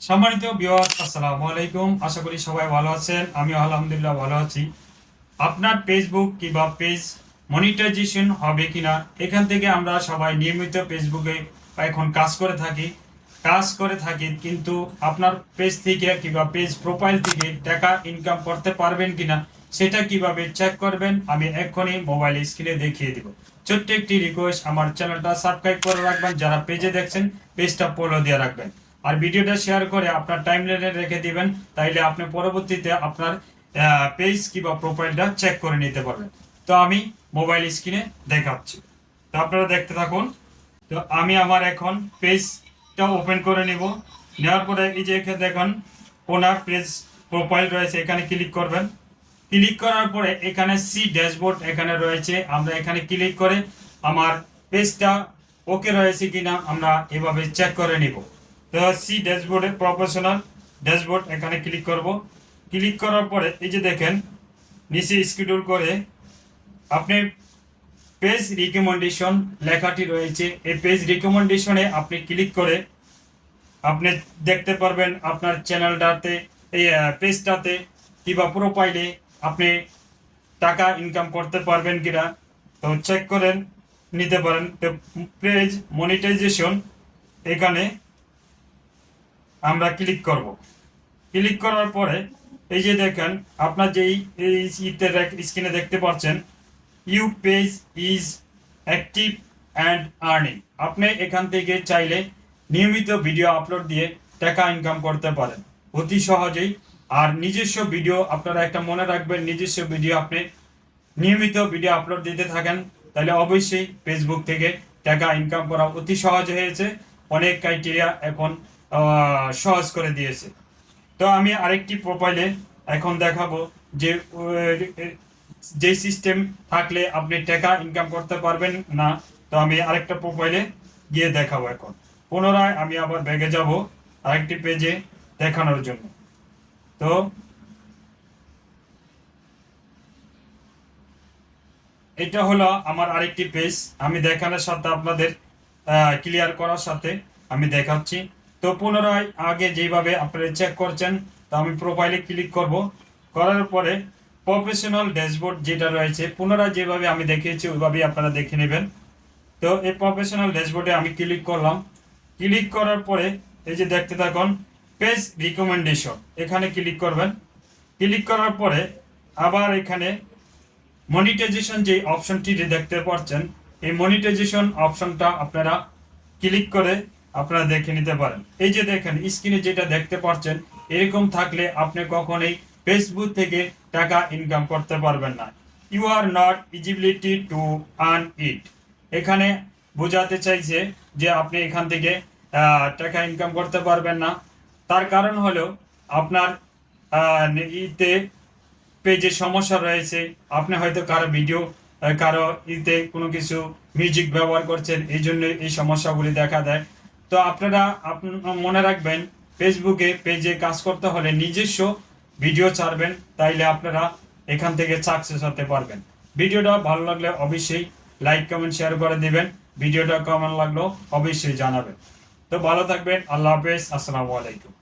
সম্মানিত বিওয়ার আসসালামু আলাইকুম। আশা করি সবাই ভালো আছেন। আমি আলহামদুলিল্লাহ ভালো আছি। আপনার ফেসবুক কিংবা পেজ মনিটাইজেশন হবে কিনা, এখান থেকে আমরা সবাই নিয়মিত ফেসবুকে এখন কাজ করে থাকি। কাজ করে থাকি, কিন্তু আপনার পেজ থেকে কিংবা পেজ প্রোফাইল থেকে টাকা ইনকাম করতে পারবেন কিনা, সেটা কীভাবে চেক করবেন, আমি এক্ষুনি মোবাইল স্ক্রিনে দেখিয়ে দিব। ছোট্ট একটি রিকোয়েস্ট আমার চ্যানেলটা সাবস্ক্রাইব করে রাখবেন, যারা পেজে দেখছেন পেজটা ফলো দিয়ে রাখবেন। আর ভিডিওটা শেয়ার করে আপনার টাইম লাইনে রেখে দিবেন, তাইলে আপনি পরবর্তীতে আপনার পেজ কিংবা প্রোফাইলটা চেক করে নিতে পারবেন। তো আমি মোবাইল স্ক্রিনে দেখাচ্ছি। তো আপনারা দেখতে থাকুন। তো আমি আমার এখন পেজটা ওপেন করে নিব। নেওয়ার পরে এই যে এখানে দেখুন ওনার পেজ প্রোফাইল রয়েছে, এখানে ক্লিক করবেন। ক্লিক করার পরে এখানে সি ড্যাশবোর্ড এখানে রয়েছে, আমরা এখানে ক্লিক করে আমার পেজটা ওকে রয়েছে কিনা আমরা এভাবে চেক করে নিব। সি ড্যাশবোর্ডে প্রফেশনাল ড্যাশবোর্ড এখানে ক্লিক করব। ক্লিক করার পরে এই যে দেখেন, নিচে স্কিডিউল করে আপনি পেজ রিকমেন্ডেশন লেখাটি রয়েছে। এই পেজ রিকমেন্ডেশনে আপনি ক্লিক করে আপনি দেখতে পারবেন আপনার চ্যানেলটাতে এই পেজটাতে কিংবা প্রোফাইলে আপনি টাকা ইনকাম করতে পারবেন কিনা। তো চেক করেন, নিতে পারেন। তো পেজ মনিটাইজেশন এখানে আমরা ক্লিক করব। ক্লিক করার পরে এই যে দেখেন, আপনার এই স্ক্রিনে দেখতে পাচ্ছেন you page is active and earning আপনি এখান থেকে চাইলে নিয়মিত ভিডিও আপলোড দিয়ে টাকা ইনকাম করতে পারেন। অতি সহজেই। আর নিজস্ব ভিডিও আপনারা একটা মনে রাখবেন, নিজস্ব ভিডিও আপনি নিয়মিত ভিডিও আপলোড দিতে থাকেন, তাহলে অবশ্যই ফেসবুক থেকে টাকা ইনকাম করা অতি সহজ হয়েছে। অনেক ক্রাইটেরিয়া এখন সহজ করে দিয়েছে। তো আমি আরেকটি প্রোফাইলে এখন দেখাবো যে যে সিস্টেম থাকলে আপনি টাকা ইনকাম করতে পারবেন না। তো আমি আরেকটা প্রোফাইলে গিয়ে দেখাবো এখন। পুনরায় আমি আবার ব্যাগে যাব আরেকটি পেজে দেখানোর জন্য। তো এটা হলো আমার আরেকটি পেজ আমি দেখানোর সাথে আপনাদের ক্লিয়ার করার সাথে আমি দেখাচ্ছি। তো পুনরায় আগে যেভাবে আপনারা চেক করছেন, তো আমি প্রোফাইলে ক্লিক করব। করার পরে প্রফেশনাল ড্যাশবোর্ড যেটা রয়েছে, পুনরায় যেভাবে আমি দেখিয়েছি, ওইভাবেই আপনারা দেখে নেবেন। তো এই প্রফেশনাল ড্যাশবোর্ডে আমি ক্লিক করলাম। ক্লিক করার পরে এই যে দেখতে থাকুন পেজ রিকমেন্ডেশন এখানে ক্লিক করবেন। ক্লিক করার পরে আবার এখানে মনিটাইজেশন যে অপশনটি দেখতে পাচ্ছেন, এই মনিটাইজেশন অপশনটা আপনারা ক্লিক করে আপনারা দেখে নিতে পারেন। এই যে দেখেন, স্ক্রিনে যেটা দেখতে পাচ্ছেন, এরকম থাকলে আপনি কখনোই ফেসবুক থেকে টাকা ইনকাম করতে পারবেন না। You are not eligibility to earn it এখানে বোঝাতে চাইছে যে আপনি এখান থেকে টাকা ইনকাম করতে পারবেন না। তার কারণ হলো, আপনার ইতে পেজে সমস্যা রয়েছে। আপনি হয়তো কারও ভিডিও কারও ইতে কোনো কিছু মিউজিক ব্যবহার করছেন, এই জন্য এই সমস্যাগুলি দেখা দেয়। তো আপনারা আপন- মনে রাখবেন ফেসবুকে পেজে কাজ করতে হলে নিজস্ব ভিডিও ছাড়বেন, তাইলে আপনারা এখান থেকে সাকসেস হতে পারবেন। ভিডিওটা ভালো লাগলে অবশ্যই লাইক কমেন্ট শেয়ার করে দিবেন। ভিডিওটা কেমন লাগল অবশ্যই জানাবেন। তো ভালো থাকবেন, আল্লাহ হাফেজ, আসসালামু আলাইকুম।